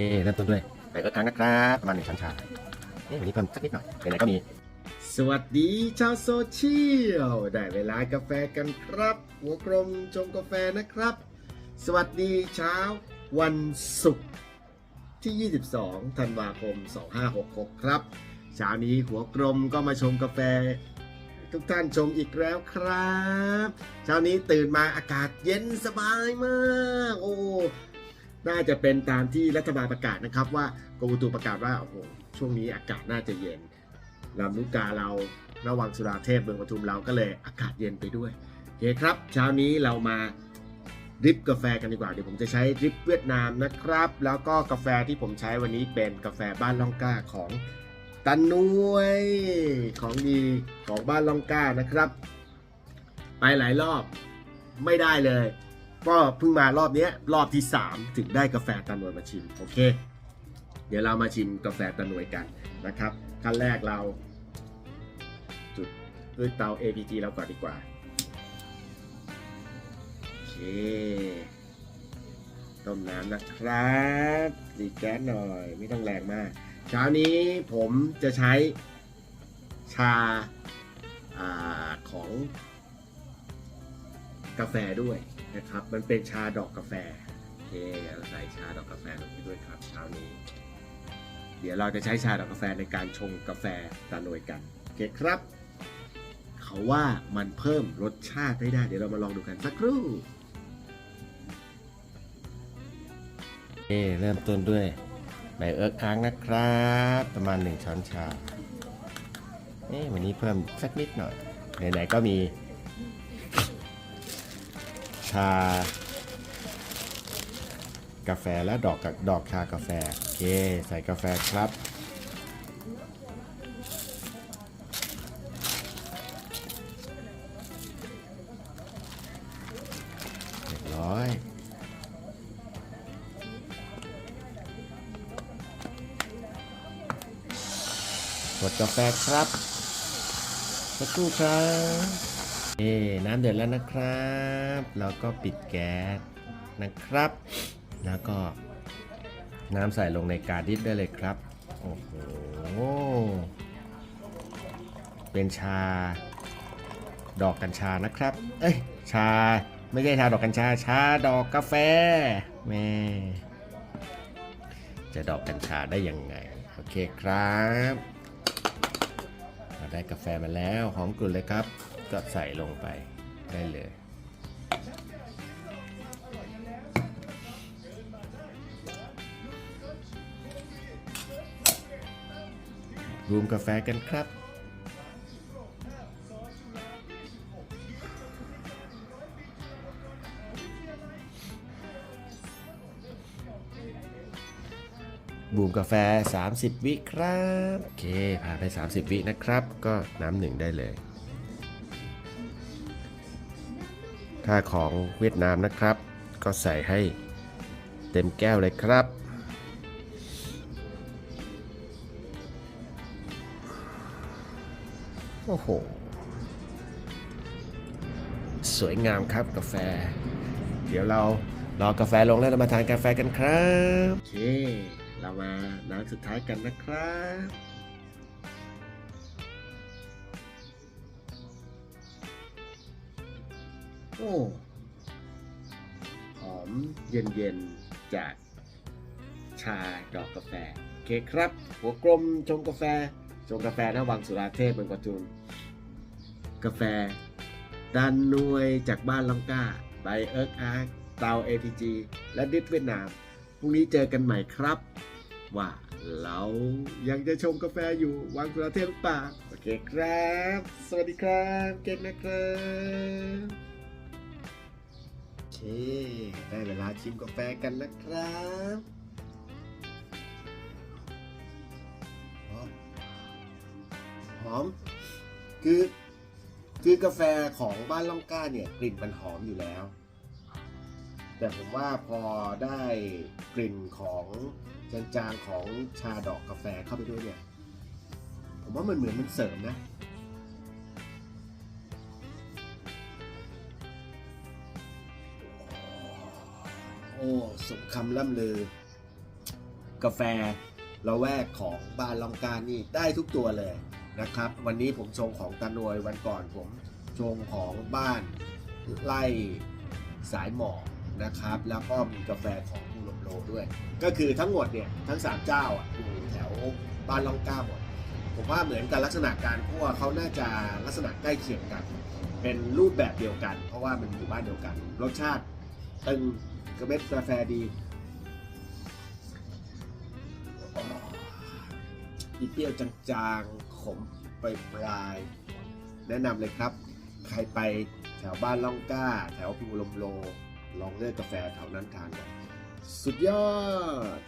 เอ๊ะเริ่มต้นด้วยไปก็ครั้งนะครับประมาณหนึ่งช้อนชาเอ๊ะวันนี้เพิ่มสักนิดหน่อยไหนๆก็มี สวัสดีชาวโซเชียล ได้เวลากาแฟกันครับ หัวกลมชงกาแฟนะครับ สวัสดีเช้าวันศุกร์ที่ 22 ธันวาคม 2566 ครับ เช้านี้หัวกลมก็มาชงกาแฟ ทุกท่านชมอีกแล้วครับ เช้านี้ตื่นมาอากาศเย็นสบายมาก โอ้ น่าจะเป็นตามที่รัฐบาลประกาศนะครับ ว่ากรมอุตุประกาศว่าโอ้โหช่วงนี้อากาศน่าจะเย็นลำลูกกาเราระวังสุราเทพเมืองปทุมเราก็เลยอากาศเย็นไปด้วยโอเคครับ เช้านี้เรามาดริปกาแฟกันดีกว่าเดี๋ยวผมจะใช้ดริปเวียดนามนะครับ แล้วก็กาแฟที่ผมใช้วันนี้เป็นกาแฟบ้านล่องก้าของตันนวยของดีของบ้านล่องก้านะครับ ไปหลายรอบไม่ได้เลย ก็เพิ่งมารอบนี้รอบที่ 3 ถึงได้กาแฟตานวยมาชิมโอเค เดี๋ยวเรามาชิมกาแฟตานวยกันนะครับขั้นแรกเรา จุดด้วยเตา APG เราก่อนดีกว่าโอเคต้มน้ำนะครับดีแก๊สหน่อยไม่ต้องแรงมาก เช้านี้ผมจะใช้ชาอาของกาแฟด้วย นะครับมันเป็นชาดอกกาแฟโอเคเราใส่ชาดอกกาแฟลงไปด้วยครับเช้านี้ เดี๋ยวเราจะใช้ชาดอกกาแฟในการชงกาแฟตาโนยกันโอเคครับ เขาว่ามันเพิ่มรสชาติได้ได้ เดี๋ยวเรามาลองดูกันสักครู่เอเริ่มต้นด้วยใบเอิร์กค้างนะครับ ประมาณหนึ่งช้อนชาเอ๊ะวันนี้เพิ่มสักนิดหน่อยไหนๆก็มี ชา กาแฟและดอกดอกชากาแฟ โอเค ใส่กาแฟครับ เรียบร้อยกดกาแฟครับสักครู่ครับ เอ๊น้ำเดือดแล้วนะครับ แล้วก็ปิดแก๊สนะครับ แล้วก็น้ำใส่ลงในกาดิสได้เลยครับ โอ้โห เป็นชา ดอกกัญชานะครับ เอ้ย ชา ไม่ใช่ชาดอกกัญชา ชาดอกกาแฟ แม่ จะดอกกัญชาได้ยังไง โอเคครับ เราได้กาแฟมาแล้ว หอมกลุ่นเลยครับ ก็ใส่ลงไปได้เลย รวมกาแฟกันครับบูมกาแฟ 30 วิครับ โอเค ผ่านไป 30 วินะครับ ก็น้ำหนึ่งได้เลย ถ้าของเวียดนามนะครับ ก็ใส่ให้เต็มแก้วเลยครับ โอ้โห สวยงามครับกาแฟ เดี๋ยวเรารอกาแฟลงแล้วเรามาทานกาแฟกันครับ โอเค เรามาน้ำสุดท้ายกันนะครับ โอ้หอมเย็นๆ จากชาดอกกาแฟ เคครับ หัวกลมชงกาแฟ ชงกาแฟนะวังสุราเทพเมืองปทุมกาแฟดันนวยจากบ้านลองก้าไบเอิร์กอาร์เตา APG และดิสเวียดนาม พรุ่งนี้เจอกันใหม่ครับ ว่าเรายังจะชงกาแฟอยู่วังสุราเทพหรือเปล่าโอเคครับ สวัสดีครับ เก่งนะครับ ได้เวลาชิมกาแฟกันนะครับหอมหอม คือ คือกาแฟของบ้านล่องกล้าเนี่ย กลิ่นมันหอมอยู่แล้ว แต่ผมว่าพอได้กลิ่นของจางๆของชาดอกกาแฟเข้าไปด้วยเนี่ย ผมว่ามันเหมือนมันเสริมนะ โอ้สมคำล่ำลือ กาแฟละแวกของบ้านลองการนี่ได้ทุกตัวเลยนะครับ วันนี้ผมชงของตานวยวันก่อนผมชงของบ้านไล่สายหมอกนะครับ แล้วก็มีกาแฟของบูโรโลด้วย ก็คือทั้งหมดเนี่ยทั้ง 3 เจ้าอะอยู่แถวบ้านลองก้าหมดผมว่าเหมือนกันลักษณะการคั่วเขาน่าจะลักษณะใกล้เคียงกัน เป็นรูปแบบเดียวกัน เพราะว่ามันอยู่บ้านเดียวกัน รสชาติตึง กระเม็ดกาแฟดีอีเปรี้ยวจางๆ ขมปลายๆแนะนำเลยครับ ใครไปแถวบ้านล่องก้า แถวพิมลมโล ลองเลือกกาแฟแถวนั้นทานกันสุดยอด